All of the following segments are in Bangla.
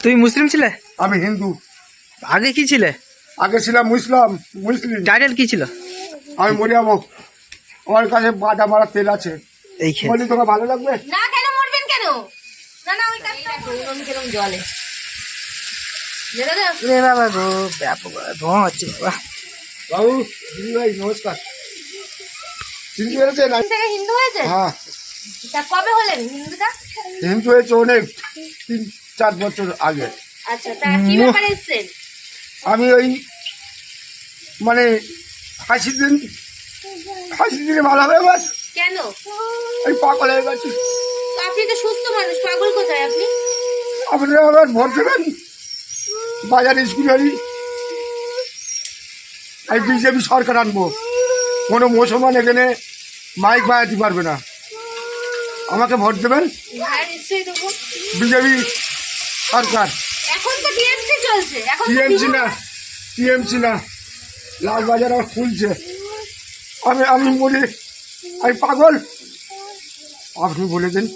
তুমি মুসলিম ছিলে? আমি হিন্দু। আগে কি ছিলে? আগে ছিলাম মুসলাম মুসলিম। টাইটেল কি ছিল? আমি মরে যাব। আমার কাছে বাদা মারা তেল আছে। এই খেয়ে। বলি তোমার ভালো লাগবে? না কেন মরবেন কেন? না না ওই কাজটা কিরম জলে? রে বাবা গো ব্যাপক ধোঁয়া হচ্ছে বাবা। বাবু দিদি ভাই নমস্কার। চিনতে হিন্দু হয়েছে? হ্যাঁ। কবে হলেন হিন্দুটা? হিন্দু হয়েছে অনেক। চার বছর আগে। আচ্ছা আমি ওই মানে হাসি দিন হাসি দিনে ভালো হবে বাস কেন? এই পাগল হয়ে গেছি। আপনি তো সুস্থ মানুষ পাগল কোথায় আপনি? আপনারা আবার ভোট দেবেন? বাজার স্কুলেরই আমি বিজেপি সরকার আনব। কোনো মুসলমান এখানে মাইক বাজাতে পারবে না। আমাকে ভোট দেবেন? হ্যাঁ বিজেপি সরকার এখন তো টিএমসি চলছে এখন টিএমসি না টিএমসি না লালবাজার আমার খুলছে। আমি আমি বলি আমি পাগল। আপনি বলে দিন।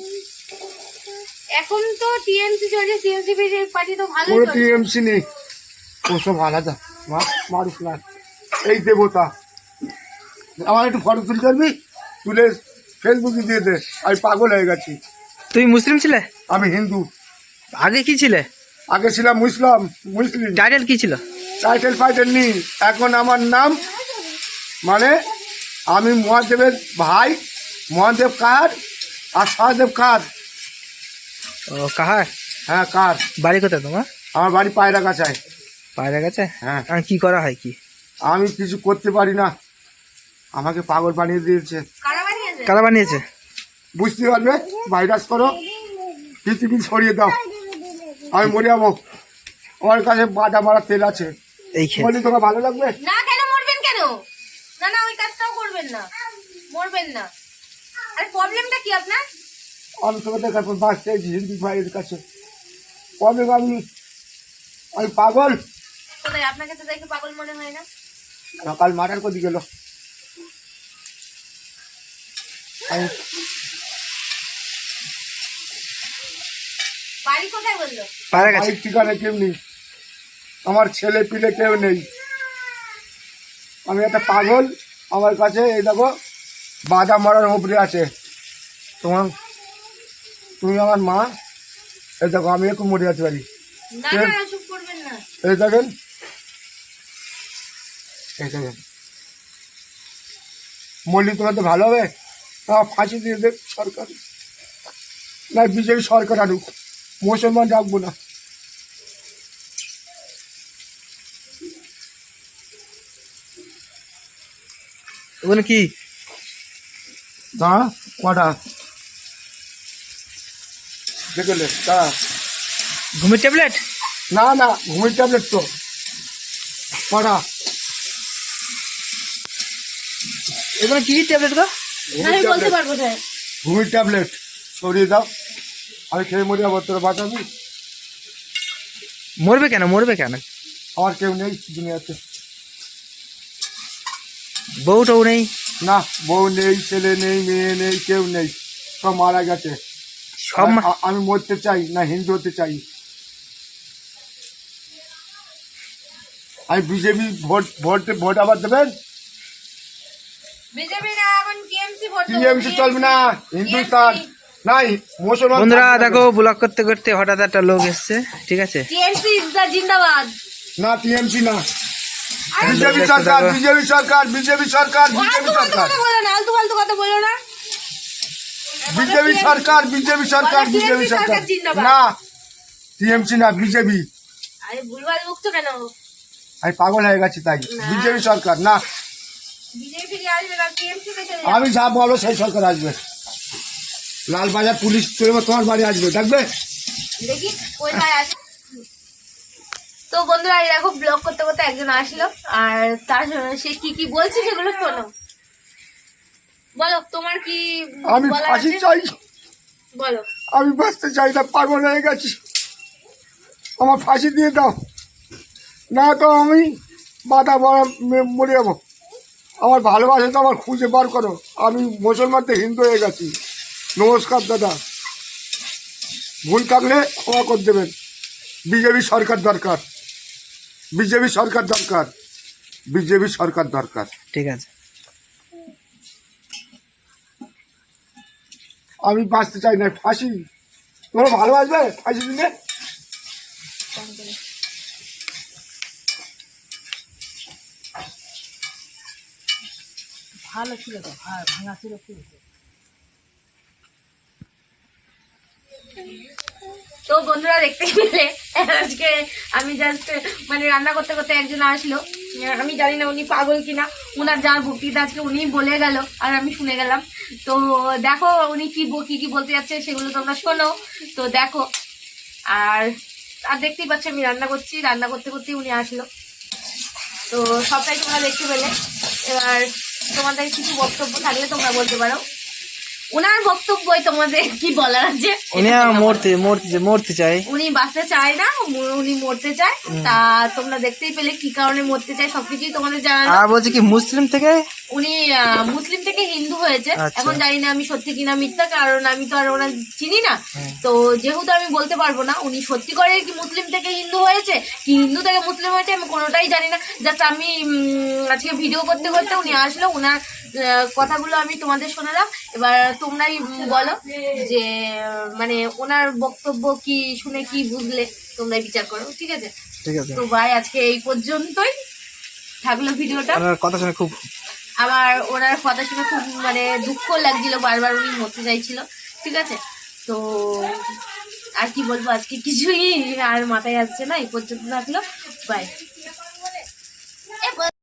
এখন তো টিএমসি চলছে টিএমসি পার্টি তো ভালোই কোনো চলছে। টিএমসি নেই। ওসব আলাদা। মা মারুক না। এই দেবতা। আমার একটু ফটো তুলতে পারবি তুলে ফেসবুকে দিয়ে দে। আমি পাগল হয়ে গেছি। তুমি মুসলিম ছিলে? আমি হিন্দু। আগে কি ছিলে? আগে ছিলাম মুসলাম মুসলিম। টাইটেল কি ছিল? টাইটেল ফাইটেল নি এখন আমার নাম মানে আমি মহাদেবের ভাই মহাদেব কার আর সহদেব কার? ও কাহার? হ্যাঁ কার। বাড়ি কোথায় তোমার? আমার বাড়ি পায়রা গাছায় পায়রা গেছে হ্যাঁ। আর কি করা হয় কি? আমি কিছু করতে পারি না। আমাকে পাগল বানিয়ে দিয়েছে। কারা বানিয়েছে? কারা বানিয়েছে? বুঝতে পারবে? ভাইরাস করো। পৃথিবী ছড়িয়ে দাও। আমি মরে যাব। আমার কাছে বাদা মারা তেল আছে। এই খেয়ে। বলি তোকে ভালো লাগবে? না কেন মরবেন কেন? না না ওই কাজটাও করবেন না। মরবেন না। আরে প্রবলেমটা কি আপনার? আমি দেখার পর বাঁচতে চাইছি হিন্দু ভাইয়ের কাছে। অনেক আমি আমি পাগল। কোথায়? আপনাকে তো দেখে পাগল মনে হয় না? সকাল মারার কোদি গেল। আমি বাড়ি কোথায় বলল? পায়রা গেছে। ঠিকানা কেউ নেই আমার ছেলে পিলে কেউ নেই। আমি একটা পাগল আমার কাছে এই দেখো বাদা মারার উপরে আছে। তোমার তুমি আমার মা এই দেখো আমি একটু মরে যেতে পারি। এই দেখেন। এই দেখেন। মল্লি তোমার তো ভালো হবে। তা ফাঁসি দিয়ে দেব সরকার। না বিজেপি সরকার আনুক। মুসলমান রাখব না ওখানে কি না কটা দেখলে তা ঘুমের ট্যাবলেট না না ঘুমের ট্যাবলেট তো কটা এখানে কি ট্যাবলেট গো আমি ঘুমের বলতে ট্যাবলেট পারব স্যার ঘুমের ট্যাবলেট সরিয়ে দাও আমি খেয়ে মরে যাব তোর বাঁচাবি? মরবে কেন মরবে কেন? আমার কেউ নেই দুনিয়াতে। বউ টউ নেই? না বউ নেই ছেলে নেই মেয়ে নেই কেউ নেই সব মারা গেছে। সব আমি মরতে চাই না হিন্দু হতে চাই। আমি বিজেপি ভোট ভোট ভোট আবার দেবেন? বিজেপি না এখন টিএমসি ভোট টিএমসি চলবে না হিন্দুস্তান। নাই মুসলমান বন্ধুরা দেখো ব্লগ করতে করতে হঠাৎ একটা লোক এসছে ঠিক আছে? টিএমসি দা জিন্দাবাদ। না টিএমসি না। আরে বিজেপি দেখতে সরকার বিজেপি সরকার বিজেপি সরকার বিজেপি সরকার। কথা বলো না আলতু ফালতু কথা বলো না। বিজেপি সরকার বিজেপি সরকার বিজেপি। না টিএমসি না বিজেপি। আরে ভুলভাল বকছো কেন? আমি পাগল হয়ে গেছি তাই। বিজেপি সরকার না। বিজেপি আসবে না টিএমসি আমি যা বলো সেই সরকার আসবে। লালবাজার পুলিশ চলবে তোমার বাড়ি আসবে দেখবে? দেখি কোথায় তো বন্ধুরা এই দেখো ব্লগ করতে করতে একজন আসলো আর তার সে কি কি বলছে সেগুলো শোনো। বলো তোমার কি আমি ফাঁসি চাই। বলো। আমি বাঁচতে চাই না পাগল হয়ে গেছি। আমার ফাঁসি দিয়ে দাও। না তো আমি বাধা মরা- মরে যাব। আমার ভালোবাসা তো আমার খুঁজে বার করো। আমি মুসলমান হিন্দু হয়ে গেছি। নমস্কার দাদা। ভুল থাকলে ক্ষমা করে দেবেন। বিজেপি সরকার দরকার। বিজেপি সরকার দরকার। বিজেপি সরকার দরকার। ঠিক আছে। আমি বাঁচতে চাই না ফাঁসি। তোমরা ভালোবাসবে ফাঁসি দিলে? ভালো ছিল তো বন্ধুরা দেখতে পেলে, আজকে আমি জাস্ট মানে রান্না করতে করতে একজন আসলো। আমি জানি না উনি পাগল কিনা, উনার যার বক্তৃতা আজকে উনিই বলে গেল, আর আমি শুনে গেলাম। তো দেখো উনি কি কি কি বলতে যাচ্ছে সেগুলো তোমরা শোনো। তো দেখো, আর আর দেখতেই পাচ্ছি আমি রান্না করছি, রান্না করতে করতে উনি আসলো। তো সবটাই তোমরা দেখতে পেলে। এবার তোমাদের কিছু বক্তব্য থাকলে তোমরা বলতে পারো। ওনার বক্তব্যই তোমাদের কি বলার আছে? উনি মরতে মরতে মরতে চাই উনি বাঁচতে চায় না উনি মরতে চায়। তা তোমরা দেখতেই পেলে কি কারণে মরতে চায় সবকিছুই তোমাদের জানালো আর বলছে কি মুসলিম থেকে? উনি মুসলিম থেকে হিন্দু হয়েছে। আচ্ছা। এখন জানি না আমি সত্যি কিনা মিথ্যা কারণ আমি তো আর ওনার চিনি না। তো যেহেতু আমি বলতে পারব না উনি সত্যি করে কি মুসলিম থেকে হিন্দু হয়েছে কি হিন্দু থেকে মুসলিম হয়েছে আমি কোনোটাই জানি না। জাস্ট আমি আজকে ভিডিও করতে করতে উনি আসলো ওনার কথাগুলো আমি তোমাদের শোনালাম। এবার তোমরাই বলো যে মানে ওনার বক্তব্য কি শুনে কি বুঝলে তোমরাই বিচার করো ঠিক আছে? ঠিক আছে। তো ভাই আজকে এই পর্যন্তই। থাকল ভিডিওটা। কথা শুনে খুব আমার ওনার কথা শুনে খুব মানে দুঃখ লাগছিল বারবার উনি মরতে চাইছিল ঠিক আছে? তো আর কি বলব আজকে কিছুই আর মাথায় আসছে না এই পর্যন্ত থাকল। বাই